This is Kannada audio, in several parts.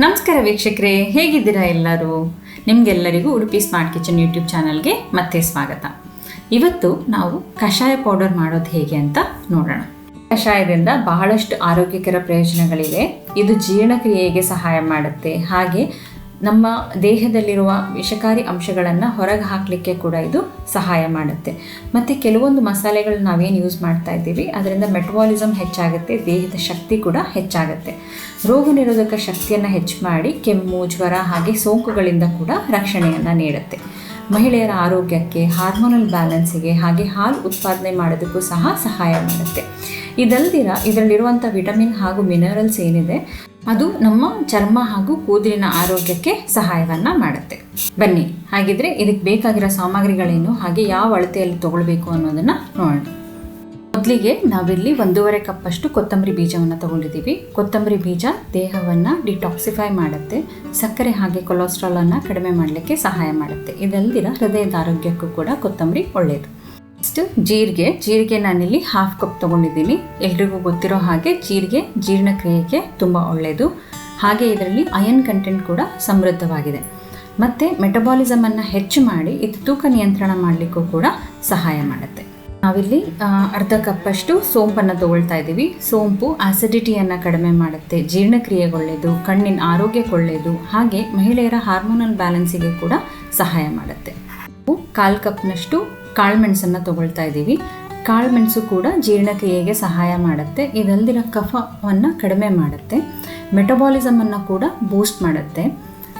ನಮಸ್ಕಾರ ವೀಕ್ಷಕರೇ, ಹೇಗಿದ್ದೀರಾ ಎಲ್ಲರೂ? ನಿಮಗೆಲ್ಲರಿಗೂ ಉಡುಪಿ ಸ್ಮಾರ್ಟ್ ಕಿಚನ್ ಯೂಟ್ಯೂಬ್ ಚಾನಲ್ಗೆ ಮತ್ತೆ ಸ್ವಾಗತ. ಇವತ್ತು ನಾವು ಕಷಾಯ ಪೌಡರ್ ಮಾಡೋದು ಹೇಗೆ ಅಂತ ನೋಡೋಣ. ಕಷಾಯದಿಂದ ಬಹಳಷ್ಟು ಆರೋಗ್ಯಕರ ಪ್ರಯೋಜನಗಳಿವೆ. ಇದು ಜೀರ್ಣಕ್ರಿಯೆಗೆ ಸಹಾಯ ಮಾಡುತ್ತೆ. ಹಾಗೆ ನಮ್ಮ ದೇಹದಲ್ಲಿರುವ ವಿಷಕಾರಿ ಅಂಶಗಳನ್ನು ಹೊರಗೆ ಹಾಕಲಿಕ್ಕೆ ಕೂಡ ಇದು ಸಹಾಯ ಮಾಡುತ್ತೆ. ಮತ್ತು ಕೆಲವೊಂದು ಮಸಾಲೆಗಳು ನಾವೇನು ಯೂಸ್ ಮಾಡ್ತಾ ಇದ್ದೀವಿ, ಅದರಿಂದ ಮೆಟಬಾಲಿಸಮ್ ಹೆಚ್ಚಾಗುತ್ತೆ, ದೇಹದ ಶಕ್ತಿ ಕೂಡ ಹೆಚ್ಚಾಗುತ್ತೆ. ರೋಗ ನಿರೋಧಕ ಶಕ್ತಿಯನ್ನು ಹೆಚ್ಚು ಮಾಡಿ ಕೆಮ್ಮು, ಜ್ವರ ಹಾಗೆ ಸೋಂಕುಗಳಿಂದ ಕೂಡ ರಕ್ಷಣೆಯನ್ನು ನೀಡುತ್ತೆ. ಮಹಿಳೆಯರ ಆರೋಗ್ಯಕ್ಕೆ ಹಾರ್ಮೋನಲ್ ಬ್ಯಾಲೆನ್ಸಿಗೆ ಹಾಗೆ ಹಾಲು ಉತ್ಪಾದನೆ ಮಾಡೋದಕ್ಕೂ ಸಹ ಸಹಾಯ ಮಾಡುತ್ತೆ. ಇದಲ್ದಿರ ಇದರಲ್ಲಿರುವಂಥ ವಿಟಮಿನ್ ಹಾಗೂ ಮಿನರಲ್ಸ್ ಏನಿದೆ, ಅದು ನಮ್ಮ ಚರ್ಮ ಹಾಗೂ ಕೂದಲಿನ ಆರೋಗ್ಯಕ್ಕೆ ಸಹಾಯವನ್ನು ಮಾಡುತ್ತೆ. ಬನ್ನಿ, ಹಾಗಿದ್ರೆ ಇದಕ್ಕೆ ಬೇಕಾಗಿರೋ ಸಾಮಗ್ರಿಗಳೇನು, ಹಾಗೆ ಯಾವ ಅಳತೆಯಲ್ಲಿ ತಗೊಳ್ಬೇಕು ಅನ್ನೋದನ್ನು ನೋಡೋಣ. ಮೊದಲಿಗೆ ನಾವಿಲ್ಲಿ ಒಂದೂವರೆ ಕಪ್ಪಷ್ಟು ಕೊತ್ತಂಬರಿ ಬೀಜವನ್ನು ತಗೊಂಡಿದ್ದೀವಿ. ಕೊತ್ತಂಬರಿ ಬೀಜ ದೇಹವನ್ನು ಡಿಟಾಕ್ಸಿಫೈ ಮಾಡುತ್ತೆ, ಸಕ್ಕರೆ ಹಾಗೆ ಕೊಲೆಸ್ಟ್ರಾಲನ್ನು ಕಡಿಮೆ ಮಾಡಲಿಕ್ಕೆ ಸಹಾಯ ಮಾಡುತ್ತೆ. ಇದಲ್ದಿರ ಹೃದಯದ ಆರೋಗ್ಯಕ್ಕೂ ಕೂಡ ಕೊತ್ತಂಬರಿ ಒಳ್ಳೆಯದು ನೆಕ್ಸ್ಟ್ ಜೀರಿಗೆ ಜೀರಿಗೆ ನಾನಿಲ್ಲಿ ಹಾಫ್ ಕಪ್ ತಗೊಂಡಿದ್ದೀನಿ. ಎಲ್ರಿಗೂ ಗೊತ್ತಿರೋ ಹಾಗೆ ಜೀರಿಗೆ, ಜೀರ್ಣಕ್ರಿಯೆಗೆ ತುಂಬ ಒಳ್ಳೆಯದು ಹಾಗೆ ಇದರಲ್ಲಿ ಅಯನ್ ಕಂಟೆಂಟ್ ಕೂಡ ಸಮೃದ್ಧವಾಗಿದೆ. ಮತ್ತು ಮೆಟಬಾಲಿಸಮನ್ನು ಹೆಚ್ಚು ಮಾಡಿ ಇದು ತೂಕ ನಿಯಂತ್ರಣ ಮಾಡಲಿಕ್ಕೂ ಕೂಡ ಸಹಾಯ ಮಾಡುತ್ತೆ. ನಾವಿಲ್ಲಿ ಅರ್ಧ ಕಪ್ಪಷ್ಟು ಸೋಂಪನ್ನು ತಗೊಳ್ತಾ ಇದ್ದೀವಿ. ಸೋಂಪು ಆಸಿಡಿಟಿಯನ್ನು ಕಡಿಮೆ ಮಾಡುತ್ತೆ ಜೀರ್ಣಕ್ರಿಯೆಗೆ ಒಳ್ಳೆಯದು ಕಣ್ಣಿನ ಆರೋಗ್ಯಕ್ಕೆ ಒಳ್ಳೆಯದು ಹಾಗೆ ಮಹಿಳೆಯರ ಹಾರ್ಮೋನಲ್ ಬ್ಯಾಲೆನ್ಸಿಗೆ ಕೂಡ ಸಹಾಯ ಮಾಡುತ್ತೆ. ಕಾಲು ಕಪ್ನಷ್ಟು ಕಾಳುಮೆಣಸನ್ನು ತಗೊಳ್ತಾ ಇದ್ದೀವಿ. ಕಾಳುಮೆಣಸು ಕೂಡ ಜೀರ್ಣಕ್ರಿಯೆಗೆ ಸಹಾಯ ಮಾಡುತ್ತೆ, ಇದಲ್ದಿರ ಕಫವನ್ನು ಕಡಿಮೆ ಮಾಡುತ್ತೆ ಮೆಟಬಾಲಿಸಮನ್ನು ಕೂಡ ಬೂಸ್ಟ್ ಮಾಡುತ್ತೆ.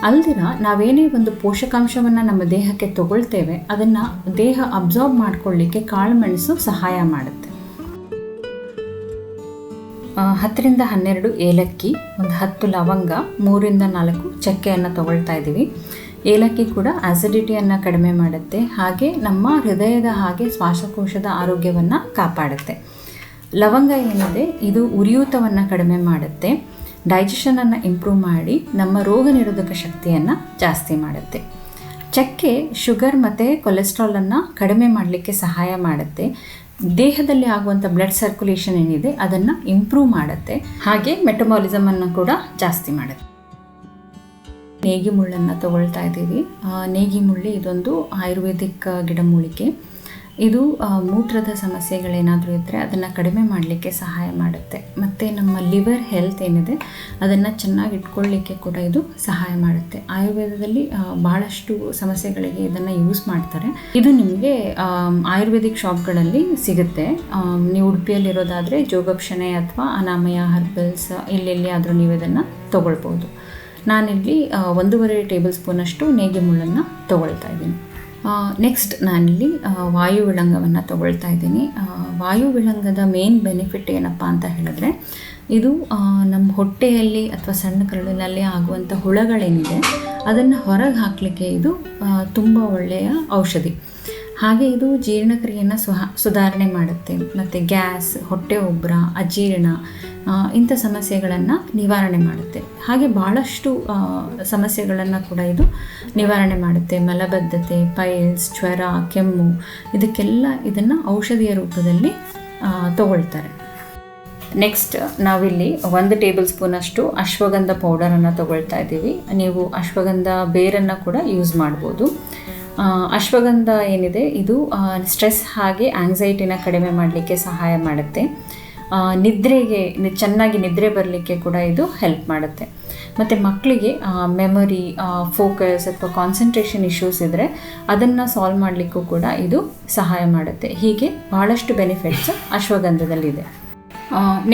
ಅಲ್ದಿರ ನಾವೇನೇ ಒಂದು ಪೋಷಕಾಂಶವನ್ನು ನಮ್ಮ ದೇಹಕ್ಕೆ ತಗೊಳ್ತೇವೆ, ಅದನ್ನು ದೇಹ ಅಬ್ಸಾರ್ಬ್ ಮಾಡ್ಕೊಳ್ಳಿಕ್ಕೆ ಕಾಳುಮೆಣಸು ಸಹಾಯ ಮಾಡುತ್ತೆ. ಹತ್ತರಿಂದ ಹನ್ನೆರಡು ಏಲಕ್ಕಿ, ಒಂದು ಹತ್ತು ಲವಂಗ, ಮೂರಿಂದ ನಾಲ್ಕು ಚಕ್ಕೆಯನ್ನು ತಗೊಳ್ತಾ ಇದ್ದೀವಿ. ಏಲಕ್ಕಿ ಕೂಡ ಆಸಿಡಿಟಿಯನ್ನು ಕಡಿಮೆ ಮಾಡುತ್ತೆ. ಹಾಗೆ ನಮ್ಮ ಹೃದಯದ ಹಾಗೆ ಶ್ವಾಸಕೋಶದ ಆರೋಗ್ಯವನ್ನು ಕಾಪಾಡುತ್ತೆ. ಲವಂಗ ಏನಿದೆ, ಇದು ಉರಿಯೂತವನ್ನು ಕಡಿಮೆ ಮಾಡುತ್ತೆ. ಡೈಜೆಷನನ್ನು ಇಂಪ್ರೂವ್ ಮಾಡಿ ನಮ್ಮ ರೋಗ ನಿರೋಧಕ ಶಕ್ತಿಯನ್ನು ಜಾಸ್ತಿ ಮಾಡುತ್ತೆ. ಚಕ್ಕೆ ಶುಗರ್ ಮತ್ತು ಕೊಲೆಸ್ಟ್ರಾಲನ್ನು ಕಡಿಮೆ ಮಾಡಲಿಕ್ಕೆ ಸಹಾಯ ಮಾಡುತ್ತೆ. ದೇಹದಲ್ಲಿ ಆಗುವಂಥ ಬ್ಲಡ್ ಸರ್ಕ್ಯುಲೇಷನ್ ಏನಿದೆ, ಅದನ್ನು ಇಂಪ್ರೂವ್ ಮಾಡುತ್ತೆ. ಹಾಗೆ ಮೆಟಮಾಲಿಸಮನ್ನು ಕೂಡ ಜಾಸ್ತಿ ಮಾಡುತ್ತೆ. ನೇಗಿ ಮುಳ್ಳನ್ನು ತಗೊಳ್ತಾ ಇದ್ದೀವಿ. ನೇಗಿ ಮುಳ್ಳಿ ಇದೊಂದು ಆಯುರ್ವೇದಿಕ್ ಗಿಡಮೂಲಿಕೆ ಇದು ಮೂತ್ರದ ಸಮಸ್ಯೆಗಳೇನಾದರೂ ಇದ್ದರೆ ಅದನ್ನು ಕಡಿಮೆ ಮಾಡಲಿಕ್ಕೆ ಸಹಾಯ ಮಾಡುತ್ತೆ. ಮತ್ತು ನಮ್ಮ ಲಿವರ್ ಹೆಲ್ತ್ ಏನಿದೆ, ಅದನ್ನು ಚೆನ್ನಾಗಿ ಇಟ್ಕೊಳ್ಳಿಕ್ಕೆ ಕೂಡ ಇದು ಸಹಾಯ ಮಾಡುತ್ತೆ. ಆಯುರ್ವೇದದಲ್ಲಿ ಭಾಳಷ್ಟು ಸಮಸ್ಯೆಗಳಿಗೆ ಇದನ್ನು ಯೂಸ್ ಮಾಡ್ತಾರೆ. ಇದು ನಿಮಗೆ ಆಯುರ್ವೇದಿಕ್ ಶಾಪ್ಗಳಲ್ಲಿ ಸಿಗುತ್ತೆ. ನೀವು ಉಡುಪಿಯಲ್ಲಿರೋದಾದರೆ ಜೋಗಕ್ಷಣೆ ಅಥವಾ ಅನಾಮಯ, ಹರ್ಬಲ್ಸ್, ಎಲ್ಲೆಲ್ಲಿ ಆದರೂ ನೀವು ಇದನ್ನು ತೊಗೊಳ್ಬೋದು. ನಾನಿಲ್ಲಿ ಒಂದೂವರೆ ಟೇಬಲ್ ಸ್ಪೂನಷ್ಟು ನೇಗೆ ಮುಳ್ಳನ್ನು ತೊಗೊಳ್ತಾ ಇದ್ದೀನಿ. ನೆಕ್ಸ್ಟ್ ನಾನಿಲ್ಲಿ ವಾಯು ವಿಳಂಗವನ್ನು ತೊಗೊಳ್ತಾ ಇದ್ದೀನಿ. ವಾಯು ವಿಳಂಗದ ಮೇನ್ ಬೆನಿಫಿಟ್ ಏನಪ್ಪ ಅಂತ ಹೇಳಿದ್ರೆ, ಇದು ನಮ್ಮ ಹೊಟ್ಟೆಯಲ್ಲಿ ಅಥವಾ ಸಣ್ಣ ಕರುಳಿನಲ್ಲಿ ಆಗುವಂಥ ಹುಳಗಳೇನಿದೆ, ಅದನ್ನು ಹೊರಗೆ ಹಾಕಲಿಕ್ಕೆ ಇದು ತುಂಬ ಒಳ್ಳೆಯ ಔಷಧಿ. ಹಾಗೆ ಇದು ಜೀರ್ಣಕ್ರಿಯೆಯನ್ನು ಸುಹ, ಸುಧಾರಣೆ ಮಾಡುತ್ತೆ. ಮತ್ತು ಗ್ಯಾಸ್, ಹೊಟ್ಟೆ ಉಬ್ಬರ ಅಜೀರ್ಣ ಇಂಥ ಸಮಸ್ಯೆಗಳನ್ನು ನಿವಾರಣೆ ಮಾಡುತ್ತೆ. ಹಾಗೆ ಭಾಳಷ್ಟು ಸಮಸ್ಯೆಗಳನ್ನು ಕೂಡ ಇದು ನಿವಾರಣೆ ಮಾಡುತ್ತೆ. ಮಲಬದ್ಧತೆ, ಪೈಲ್ಸ್, ಜ್ವರ, ಕೆಮ್ಮು, ಇದಕ್ಕೆಲ್ಲ ಇದನ್ನು ಔಷಧಿಯ ರೂಪದಲ್ಲಿ ತಗೊಳ್ತಾರೆ. ನೆಕ್ಸ್ಟ್, ನಾವಿಲ್ಲಿ ಒಂದು ಟೇಬಲ್ ಸ್ಪೂನಷ್ಟು ಅಶ್ವಗಂಧ ಪೌಡರನ್ನು ತಗೊಳ್ತಾ ಇದ್ದೀವಿ. ನೀವು ಅಶ್ವಗಂಧ ಬೇರನ್ನು ಕೂಡ ಯೂಸ್ ಮಾಡ್ಬೋದು. ಅಶ್ವಗಂಧ ಏನಿದೆ, ಇದು ಸ್ಟ್ರೆಸ್ ಹಾಗೆ ಆಂಗ್ಸೈಟಿನ ಕಡಿಮೆ ಮಾಡಲಿಕ್ಕೆ ಸಹಾಯ ಮಾಡುತ್ತೆ. ನಿದ್ರೆಗೆ ಚೆನ್ನಾಗಿ ನಿದ್ರೆ ಬರಲಿಕ್ಕೆ ಕೂಡ ಇದು ಹೆಲ್ಪ್ ಮಾಡುತ್ತೆ. ಮತ್ತು ಮಕ್ಕಳಿಗೆ ಮೆಮೊರಿ ಫೋಕಸ್ ಅಥವಾ ಕಾನ್ಸಂಟ್ರೇಷನ್ ಇಶ್ಯೂಸ್ ಇದ್ದರೆ ಅದನ್ನು ಸಾಲ್ವ್ ಮಾಡಲಿಕ್ಕೂ ಕೂಡ ಇದು ಸಹಾಯ ಮಾಡುತ್ತೆ. ಹೀಗೆ ಭಾಳಷ್ಟು ಬೆನಿಫಿಟ್ಸ್ ಅಶ್ವಗಂಧದಲ್ಲಿದೆ.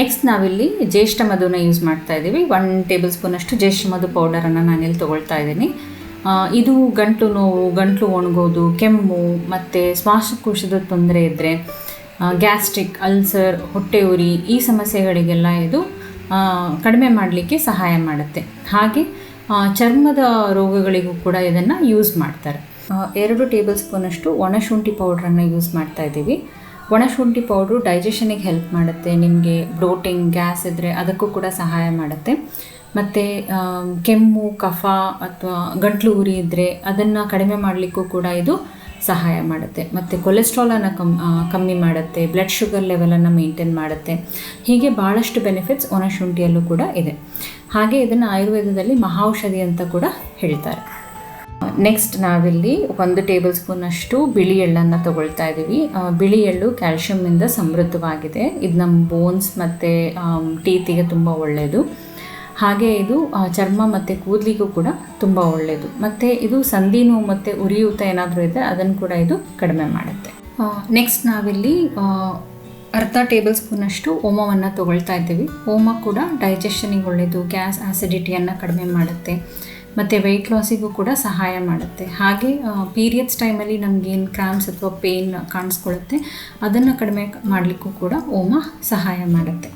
ನೆಕ್ಸ್ಟ್ ನಾವಿಲ್ಲಿ ಜ್ಯೇಷ್ಠ ಮಧುನ ಯೂಸ್ ಮಾಡ್ತಾ ಇದ್ದೀವಿ ಒನ್ ಟೇಬಲ್ ಸ್ಪೂನಷ್ಟು ಜ್ಯೇಷ್ಠ ಮಧು ಪೌಡರನ್ನು ನಾನಿಲ್ಲಿ ತೊಗೊಳ್ತಾ ಇದ್ದೀನಿ. ಇದು ಗಂಟಲು ನೋವು, ಗಂಟಲು ಒಣಗೋದು, ಕೆಮ್ಮು, ಮತ್ತು ಶ್ವಾಸಕೋಶದ ತೊಂದರೆ ಇದ್ದರೆ ಗ್ಯಾಸ್ಟ್ರಿಕ್, ಅಲ್ಸರ್, ಹೊಟ್ಟೆ ಉರಿ ಈ ಸಮಸ್ಯೆಗಳಿಗೆಲ್ಲ ಇದು ಕಡಿಮೆ ಮಾಡಲಿಕ್ಕೆ ಸಹಾಯ ಮಾಡುತ್ತೆ. ಹಾಗೆ ಚರ್ಮದ ರೋಗಗಳಿಗೂ ಕೂಡ ಇದನ್ನು ಯೂಸ್ ಮಾಡ್ತಾರೆ. ಎರಡು ಟೇಬಲ್ ಸ್ಪೂನಷ್ಟು ಒಣಶುಂಠಿ ಪೌಡ್ರನ್ನು ಯೂಸ್ ಮಾಡ್ತಾ ಇದ್ದೀವಿ. ಒಣಶುಂಠಿ ಪೌಡ್ರು ಡೈಜೆಷನಿಗೆ ಹೆಲ್ಪ್ ಮಾಡುತ್ತೆ, ನಿಮಗೆ ಬ್ಲೋಟಿಂಗ್, ಗ್ಯಾಸ್ ಇದ್ದರೆ ಅದಕ್ಕೂ ಕೂಡ ಸಹಾಯ ಮಾಡುತ್ತೆ. ಮತ್ತು ಕೆಮ್ಮು, ಕಫ ಅಥವಾ ಗಂಟ್ಲು ಉರಿ ಇದ್ದರೆ ಅದನ್ನು ಕಡಿಮೆ ಮಾಡಲಿಕ್ಕೂ ಕೂಡ ಇದು ಸಹಾಯ ಮಾಡುತ್ತೆ. ಮತ್ತು ಕೊಲೆಸ್ಟ್ರಾಲನ್ನು ಕಮ್ ಕಮ್ಮಿ ಮಾಡುತ್ತೆ ಬ್ಲಡ್ ಶುಗರ್ ಲೆವೆಲನ್ನು ಮೇಂಟೈನ್ ಮಾಡುತ್ತೆ. ಹೀಗೆ ಭಾಳಷ್ಟು ಬೆನಿಫಿಟ್ಸ್ ಒಣಶುಂಠಿಯಲ್ಲೂ ಕೂಡ ಇದೆ. ಹಾಗೆ ಇದನ್ನು ಆಯುರ್ವೇದದಲ್ಲಿ ಮಹಾಔಷಧಿ ಅಂತ ಕೂಡ ಹೇಳ್ತಾರೆ. ನೆಕ್ಸ್ಟ್ ನಾವಿಲ್ಲಿ ಒಂದು ಟೇಬಲ್ ಸ್ಪೂನಷ್ಟು ಬಿಳಿ ಎಳ್ಳನ್ನು ತಗೊಳ್ತಾ ಇದ್ದೀವಿ ಬಿಳಿ ಎಳ್ಳು ಕ್ಯಾಲ್ಶಿಯಮ್ಮಿಂದ ಸಮೃದ್ಧವಾಗಿದೆ. ಇದು ನಮ್ಮ ಬೋನ್ಸ್ ಮತ್ತು ಟೀತಿಗೆ ತುಂಬ ಒಳ್ಳೆಯದು ಹಾಗೆ ಇದು ಚರ್ಮ ಮತ್ತು ಕೂದಲಿಗೂ ಕೂಡ ತುಂಬ ಒಳ್ಳೆಯದು ಮತ್ತು ಇದು ಸಂಧಿ ನೋವು ಮತ್ತು ಉರಿಯೂತ ಏನಾದರೂ ಇದ್ದರೆ ಅದನ್ನು ಕೂಡ ಇದು ಕಡಿಮೆ ಮಾಡುತ್ತೆ. ನೆಕ್ಸ್ಟ್ ನಾವಿಲ್ಲಿ ಅರ್ಧ ಟೇಬಲ್ ಸ್ಪೂನಷ್ಟು ಓಮವನ್ನು ತೊಗೊಳ್ತಾ ಇದ್ದೀವಿ. ಓಮ ಕೂಡ ಡೈಜೆಷನಿಗೆ ಒಳ್ಳೆಯದು ಗ್ಯಾಸ್ ಆ್ಯಸಿಡಿಟಿಯನ್ನು ಕಡಿಮೆ ಮಾಡುತ್ತೆ. ಮತ್ತು ವೆಯ್ಟ್ ಲಾಸಿಗೂ ಕೂಡ ಸಹಾಯ ಮಾಡುತ್ತೆ. ಹಾಗೆ ಪೀರಿಯಡ್ಸ್ ಟೈಮಲ್ಲಿ ನಮಗೇನು ಕ್ರಾಮ್ಸ್ ಅಥವಾ ಪೇಯ್ನ್ ಕಾಣಿಸ್ಕೊಳ್ಳುತ್ತೆ ಅದನ್ನು ಕಡಿಮೆ ಮಾಡಲಿಕ್ಕೂ ಕೂಡ ಓಮ ಸಹಾಯ ಮಾಡುತ್ತೆ.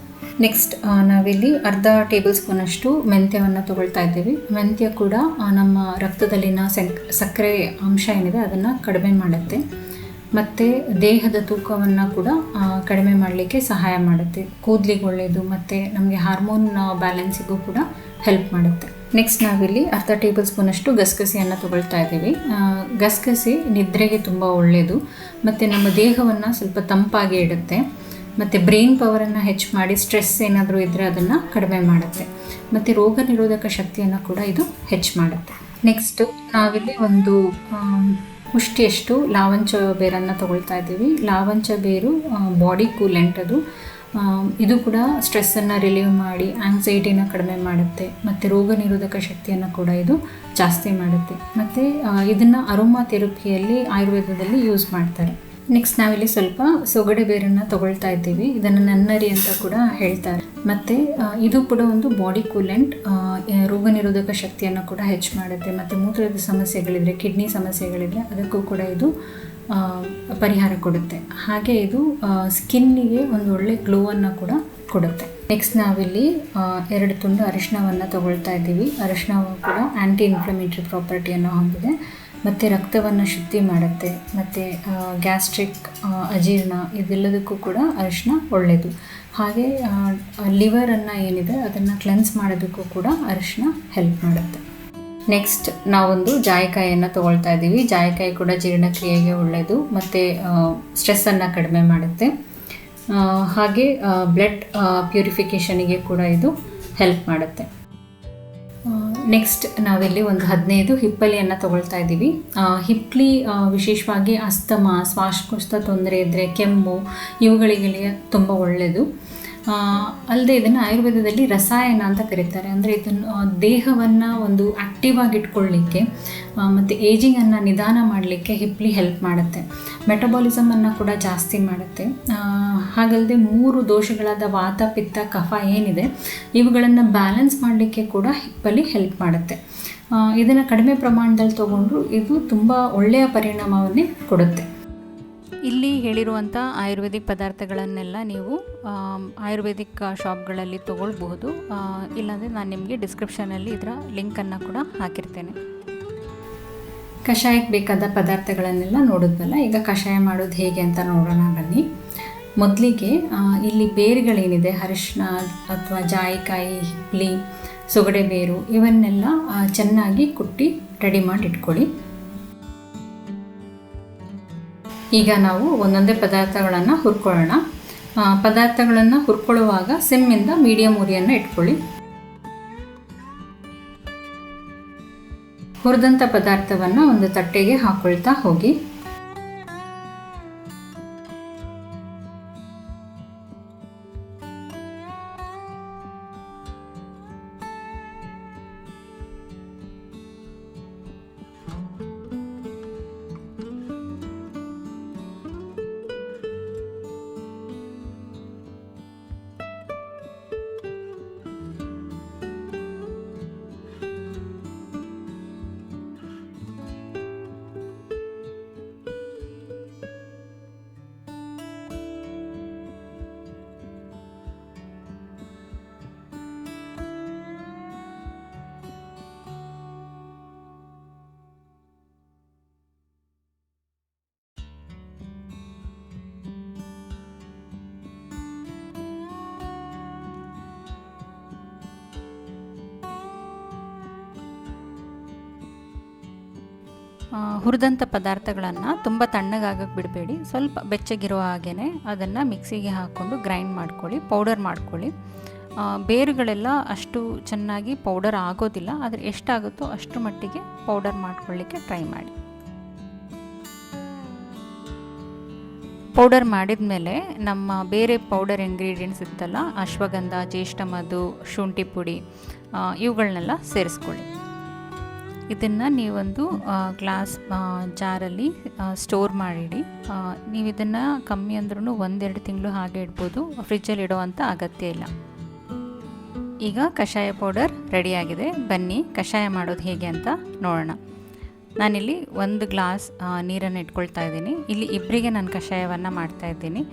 ನೆಕ್ಸ್ಟ್ ನಾವಿಲ್ಲಿ ಅರ್ಧ ಟೇಬಲ್ ಸ್ಪೂನಷ್ಟು ಮೆಂತ್ಯವನ್ನು ತೊಗೊಳ್ತಾ ಇದ್ದೀವಿ. ಮೆಂತ್ಯ ಕೂಡ ನಮ್ಮ ರಕ್ತದಲ್ಲಿನ ಸೆಕ್, ಸಕ್ಕರೆ ಅಂಶ ಏನಿದೆ ಅದನ್ನು ಕಡಿಮೆ ಮಾಡುತ್ತೆ. ಮತ್ತು ದೇಹದ ತೂಕವನ್ನು ಕೂಡ ಕಡಿಮೆ ಮಾಡಲಿಕ್ಕೆ ಸಹಾಯ ಮಾಡುತ್ತೆ. ಕೂದಲಿಗೆ ಒಳ್ಳೆಯದು ಮತ್ತು ನಮಗೆ ಹಾರ್ಮೋನ್ ಬ್ಯಾಲೆನ್ಸಿಗೂ ಕೂಡ ಹೆಲ್ಪ್ ಮಾಡುತ್ತೆ. ನೆಕ್ಸ್ಟ್ ನಾವಿಲ್ಲಿ ಅರ್ಧ ಟೇಬಲ್ ಸ್ಪೂನಷ್ಟು ಗಸಗಸೆಯನ್ನು ತಗೊಳ್ತಾ ಇದ್ದೀವಿ. ಗಸಗಸೆ ನಿದ್ರೆಗೆ ತುಂಬ ಒಳ್ಳೆಯದು ಮತ್ತು ನಮ್ಮ ದೇಹವನ್ನು ಸ್ವಲ್ಪ ತಂಪಾಗಿ ಇಡುತ್ತೆ. ಮತ್ತು ಬ್ರೈನ್ ಪವರನ್ನು ಹೆಚ್ಚು ಮಾಡಿ ಸ್ಟ್ರೆಸ್ ಏನಾದರೂ ಇದ್ದರೆ ಅದನ್ನು ಕಡಿಮೆ ಮಾಡುತ್ತೆ. ಮತ್ತು ರೋಗ ನಿರೋಧಕ ಶಕ್ತಿಯನ್ನು ಕೂಡ ಇದು ಹೆಚ್ಚು ಮಾಡುತ್ತೆ. ನೆಕ್ಸ್ಟ್ ನಾವಿಲ್ಲಿ ಒಂದು ಮುಷ್ಟಿಯಷ್ಟು ಲಾವಂಚ ಬೇರನ್ನು ತಗೊಳ್ತಾ ಇದ್ದೀವಿ. ಲಾವಂಚ ಬೇರು ಬಾಡಿ ಕೂಲೆಂಟ್ ಅದು. ಇದು ಕೂಡ ಸ್ಟ್ರೆಸ್ಸನ್ನು ರಿಲೀವ್ ಮಾಡಿ ಆಂಗ್ಸೈಟಿನ ಕಡಿಮೆ ಮಾಡುತ್ತೆ. ಮತ್ತು ರೋಗ ನಿರೋಧಕ ಶಕ್ತಿಯನ್ನು ಕೂಡ ಇದು ಜಾಸ್ತಿ ಮಾಡುತ್ತೆ. ಮತ್ತು ಇದನ್ನು ಅರೋಮಾ ಥೆರಪಿಯಲ್ಲಿ ಆಯುರ್ವೇದದಲ್ಲಿ ಯೂಸ್ ಮಾಡ್ತಾರೆ. ನೆಕ್ಸ್ಟ್ ನಾವಿಲ್ಲಿ ಸ್ವಲ್ಪ ಸೊಗಡೆ ಬೇರನ್ನು ತಗೊಳ್ತಾ ಇದ್ದೀವಿ. ಇದನ್ನು ನನ್ನರಿ ಅಂತ ಕೂಡ ಹೇಳ್ತಾರೆ. ಮತ್ತು ಇದು ಕೂಡ ಒಂದು ಬಾಡಿ ಕೂಲೆಂಟ್ ರೋಗ ನಿರೋಧಕ ಶಕ್ತಿಯನ್ನು ಕೂಡ ಹೆಚ್ಚು ಮಾಡುತ್ತೆ. ಮತ್ತು ಮೂತ್ರದ ಸಮಸ್ಯೆಗಳಿದ್ರೆ ಕಿಡ್ನಿ ಸಮಸ್ಯೆಗಳಿದ್ರೆ ಅದಕ್ಕೂ ಕೂಡ ಇದು ಪರಿಹಾರ ಕೊಡುತ್ತೆ. ಹಾಗೆ ಇದು ಸ್ಕಿನ್ನಿಗೆ ಒಂದು ಒಳ್ಳೆ ಗ್ಲೋವನ್ನು ಕೂಡ ಕೊಡುತ್ತೆ. ನೆಕ್ಸ್ಟ್ ನಾವಿಲ್ಲಿ ಎರಡು ತುಂಡು ಅರಿಶಿಣವನ್ನು ತಗೊಳ್ತಾ ಇದ್ದೀವಿ. ಅರಿಶಿಣವು ಕೂಡ ಆ್ಯಂಟಿ ಇನ್ಫ್ಲಮೇಟ್ರಿ ಪ್ರಾಪರ್ಟಿಯನ್ನು ಹೊಂದಿದೆ. ಮತ್ತು ರಕ್ತವನ್ನು ಶುದ್ಧಿ ಮಾಡುತ್ತೆ, ಮತ್ತು ಗ್ಯಾಸ್ಟ್ರಿಕ್ ಅಜೀರ್ಣ ಇದೆಲ್ಲದಕ್ಕೂ ಕೂಡ ಅರಿಶಿನ ಒಳ್ಳೆಯದು ಹಾಗೆ ಲಿವರನ್ನು ಏನಿದೆ ಅದನ್ನು ಕ್ಲೆನ್ಸ್ ಮಾಡೋದಕ್ಕೂ ಕೂಡ ಅರಿಶಿನ ಹೆಲ್ಪ್ ಮಾಡುತ್ತೆ. ನೆಕ್ಸ್ಟ್, ನಾವೊಂದು ಜಾಯಿಕಾಯಿಯನ್ನು ತೊಗೊಳ್ತಾ ಇದ್ದೀವಿ ಜಾಯಿಕಾಯಿ ಕೂಡ ಜೀರ್ಣಕ್ರಿಯೆಗೆ ಒಳ್ಳೆಯದು ಮತ್ತು ಸ್ಟ್ರೆಸ್ಸನ್ನು ಕಡಿಮೆ ಮಾಡುತ್ತೆ. ಹಾಗೆ ಬ್ಲಡ್ ಪ್ಯೂರಿಫಿಕೇಷನಿಗೆ ಕೂಡ ಇದು ಹೆಲ್ಪ್ ಮಾಡುತ್ತೆ. ನೆಕ್ಸ್ಟ್ ನಾವಿಲ್ಲಿ ಒಂದು ಹದಿನೈದು ಹಿಪ್ಪಲಿಯನ್ನು ತಗೊಳ್ತಾ ಇದ್ದೀವಿ. ಹಿಪ್ಪಲಿ ವಿಶೇಷವಾಗಿ ಅಸ್ತಮ, ಶ್ವಾಸಕೋಶ ತೊಂದರೆ ಇದ್ದರೆ ಕೆಮ್ಮು ಇವುಗಳಿಗೆ ತುಂಬ ಒಳ್ಳೆಯದು ಅಲ್ಲದೆ ಇದನ್ನು ಆಯುರ್ವೇದದಲ್ಲಿ ರಸಾಯನ ಅಂತ ಕರೀತಾರೆ. ಅಂದರೆ ಇದನ್ನು ದೇಹವನ್ನು ಒಂದು ಆಕ್ಟಿವ್ ಆಗಿ ಇಟ್ಕೊಳ್ಳಿಕ್ಕೆ ಮತ್ತು ಏಜಿಂಗನ್ನು ನಿಧಾನ ಮಾಡಲಿಕ್ಕೆ ಹಿಪ್ಲಿ ಹೆಲ್ಪ್ ಮಾಡುತ್ತೆ. ಮೆಟಬಾಲಿಸಮನ್ನು ಕೂಡ ಜಾಸ್ತಿ ಮಾಡುತ್ತೆ. ಹಾಗಲ್ಲದೆ ಮೂರು ದೋಷಗಳಾದ ವಾತ, ಪಿತ್ತ, ಕಫ ಏನಿದೆ, ಇವುಗಳನ್ನು ಬ್ಯಾಲೆನ್ಸ್ ಮಾಡಲಿಕ್ಕೆ ಕೂಡ ಹಿಪ್ಪಲ್ಲಿ ಹೆಲ್ಪ್ ಮಾಡುತ್ತೆ. ಇದನ್ನು ಕಡಿಮೆ ಪ್ರಮಾಣದಲ್ಲಿ ತೊಗೊಂಡ್ರು ಇದು ತುಂಬ ಒಳ್ಳೆಯ ಪರಿಣಾಮವನ್ನೇ ಕೊಡುತ್ತೆ. ಇಲ್ಲಿ ಹೇಳಿರುವಂಥ ಆಯುರ್ವೇದಿಕ್ ಪದಾರ್ಥಗಳನ್ನೆಲ್ಲ ನೀವು ಆಯುರ್ವೇದಿಕ್ ಶಾಪ್ಗಳಲ್ಲಿ ತೊಗೊಳ್ಬಹುದು. ಇಲ್ಲಾಂದರೆ ನಾನು ನಿಮಗೆ ಡಿಸ್ಕ್ರಿಪ್ಷನಲ್ಲಿ ಇದರ ಲಿಂಕನ್ನು ಕೂಡ ಹಾಕಿರ್ತೇನೆ. ಕಷಾಯಕ್ಕೆ ಬೇಕಾದ ಪದಾರ್ಥಗಳನ್ನೆಲ್ಲ ನೋಡಿದ್ವಲ್ಲ, ಈಗ ಕಷಾಯ ಮಾಡೋದು ಹೇಗೆ ಅಂತ ನೋಡೋಣ ಬನ್ನಿ. ಮೊದಲಿಗೆ ಇಲ್ಲಿ ಬೇರುಗಳೇನಿದೆ ಅರಿಶಿನ ಅಥವಾ ಜಾಯಿಕಾಯಿ, ಹಿಪ್ಲಿ, ಸೊಗಡೆ ಬೇರು, ಇವನ್ನೆಲ್ಲ ಚೆನ್ನಾಗಿ ಕುಟ್ಟಿ ರೆಡಿ ಮಾಡಿ ಇಟ್ಕೊಳ್ಳಿ. ಈಗ ನಾವು ಒಂದೊಂದೇ ಪದಾರ್ಥಗಳನ್ನು ಹುರ್ಕೊಳ್ಳೋಣ. ಪದಾರ್ಥಗಳನ್ನು ಹುರ್ಕೊಳ್ಳುವಾಗ ಸಿಮ್ಮಿಂದ ಮೀಡಿಯಮ್ ಉರಿಯನ್ನು ಇಟ್ಕೊಳ್ಳಿ. ಹುರಿದಂಥ ಪದಾರ್ಥವನ್ನು ಒಂದು ತಟ್ಟೆಗೆ ಹಾಕೊಳ್ತಾ ಹೋಗಿ. ಹುರಿದಂಥ ಪದಾರ್ಥಗಳನ್ನು ತುಂಬ ತಣ್ಣಗಾಗಕ್ಕೆ ಬಿಡಬೇಡಿ. ಸ್ವಲ್ಪ ಬೆಚ್ಚಗಿರೋ ಹಾಗೇ ಅದನ್ನು ಮಿಕ್ಸಿಗೆ ಹಾಕ್ಕೊಂಡು ಗ್ರೈಂಡ್ ಮಾಡ್ಕೊಳ್ಳಿ, ಪೌಡರ್ ಮಾಡ್ಕೊಳ್ಳಿ. ಬೇರುಗಳೆಲ್ಲ ಅಷ್ಟು ಚೆನ್ನಾಗಿ ಪೌಡರ್ ಆಗೋದಿಲ್ಲ, ಆದರೆ ಎಷ್ಟಾಗುತ್ತೋ ಅಷ್ಟು ಮಟ್ಟಿಗೆ ಪೌಡರ್ ಮಾಡ್ಕೊಳ್ಳಿಕ್ಕೆ ಟ್ರೈ ಮಾಡಿ. ಪೌಡರ್ ಮಾಡಿದ ಮೇಲೆ ನಮ್ಮ ಬೇರೆ ಪೌಡರ್ ಇಂಗ್ರೀಡಿಯೆಂಟ್ಸ್ ಇತ್ತಲ್ಲ, ಅಶ್ವಗಂಧ, ಜ್ಯೇಷ್ಠ ಮಧು, ಶುಂಠಿ ಪುಡಿ ಇವುಗಳನ್ನೆಲ್ಲ ಸೇರಿಸ್ಕೊಳ್ಳಿ. ಇದನ್ನು ನೀವೊಂದು ಗ್ಲಾಸ್ ಜಾರಲ್ಲಿ ಸ್ಟೋರ್ ಮಾಡಿಡಿ. ನೀವು ಇದನ್ನು ಕಮ್ಮಿ ಅಂದ್ರೂ ಒಂದೆರಡು ತಿಂಗಳು ಹಾಗೆ ಇಡ್ಬೋದು. ಫ್ರಿಜ್ಜಲ್ಲಿ ಇಡೋವಂಥ ಅಗತ್ಯ ಇಲ್ಲ. ಈಗ ಕಷಾಯ ಪೌಡರ್ ರೆಡಿಯಾಗಿದೆ. ಬನ್ನಿ, ಕಷಾಯ ಮಾಡೋದು ಹೇಗೆ ಅಂತ ನೋಡೋಣ. ನಾನಿಲ್ಲಿ ಒಂದು ಗ್ಲಾಸ್ ನೀರನ್ನು ಇಟ್ಕೊಳ್ತಾ ಇದ್ದೀನಿ. ಇಲ್ಲಿ ಇಬ್ಬರಿಗೆ ನಾನು ಕಷಾಯವನ್ನು ಮಾಡ್ತಾ ಇದ್ದೀನಿ.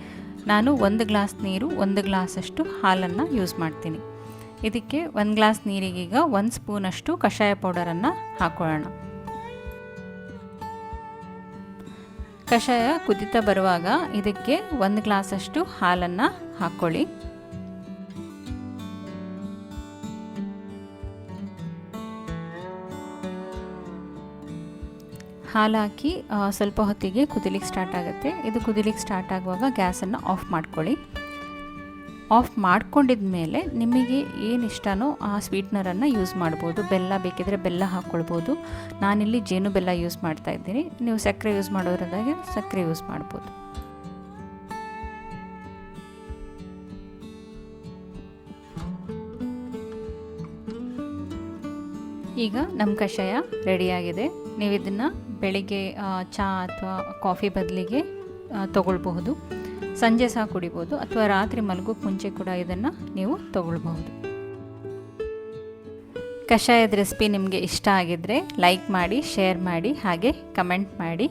ನಾನು ಒಂದು ಗ್ಲಾಸ್ ನೀರು, ಒಂದು ಗ್ಲಾಸಷ್ಟು ಹಾಲನ್ನು ಯೂಸ್ ಮಾಡ್ತೀನಿ. ಇದಕ್ಕೆ ಒಂದು ಗ್ಲಾಸ್ ನೀರಿಗೀಗ ಒಂದು ಸ್ಪೂನಷ್ಟು ಕಷಾಯ ಪೌಡರನ್ನು ಹಾಕೊಳ್ಳೋಣ. ಕಷಾಯ ಕುದಿತಾ ಬರುವಾಗ ಇದಕ್ಕೆ ಒಂದು ಗ್ಲಾಸಷ್ಟು ಹಾಲನ್ನು ಹಾಕ್ಕೊಳ್ಳಿ ಹಾಲು ಹಾಕಿ ಸ್ವಲ್ಪ ಹೊತ್ತಿಗೆ ಕುದಿಲಿಕ್ಕೆ ಸ್ಟಾರ್ಟ್ ಆಗುತ್ತೆ. ಇದು ಕುದಿಲಿಕ್ಕೆ ಸ್ಟಾರ್ಟ್ ಆಗುವಾಗ ಗ್ಯಾಸನ್ನು ಆಫ್ ಮಾಡ್ಕೊಳ್ಳಿ. ಆಫ್ ಮಾಡ್ಕೊಂಡಿದ ಮೇಲೆ ನಿಮಗೆ ಏನು ಇಷ್ಟನೋ ಆ ಸ್ವೀಟ್ನರನ್ನು ಯೂಸ್ ಮಾಡ್ಬೋದು. ಬೆಲ್ಲ ಬೇಕಿದ್ರೆ ಬೆಲ್ಲ ಹಾಕ್ಕೊಳ್ಬೋದು ನಾನಿಲ್ಲಿ ಜೇನು ಬೆಲ್ಲ ಯೂಸ್ ಮಾಡ್ತಾ ಇದ್ದೀನಿ. ನೀವು ಸಕ್ಕರೆ ಯೂಸ್ ಮಾಡೋದ್ರದಾಗೆ ಸಕ್ಕರೆ ಯೂಸ್ ಮಾಡ್ಬೋದು. ಈಗ ನಮ್ಮ ಕಷಾಯ ರೆಡಿಯಾಗಿದೆ ನೀವು ಇದನ್ನು ಬೆಳಿಗ್ಗೆ ಚಹಾ ಅಥವಾ ಕಾಫಿ ಬದಲಿಗೆ ತಗೊಳ್ಬಹುದು. ಸಂಜೆ ಸಹ ಕುಡಿಬೋದು ಅಥವಾ ರಾತ್ರಿ ಮಲಗೋಕ್ಕೆ ಮುಂಚೆ ಕೂಡ ಇದನ್ನು ನೀವು ತಗೊಳ್ಬಹುದು. ಕಷಾಯದ ರೆಸಿಪಿ ನಿಮಗೆ ಇಷ್ಟ ಆಗಿದ್ದರೆ ಲೈಕ್ ಮಾಡಿ, ಶೇರ್ ಮಾಡಿ ಹಾಗೆ ಕಮೆಂಟ್ ಮಾಡಿ,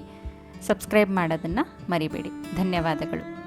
ಸಬ್ಸ್ಕ್ರೈಬ್ ಮಾಡೋದನ್ನು ಮರಿಬೇಡಿ. ಧನ್ಯವಾದಗಳು.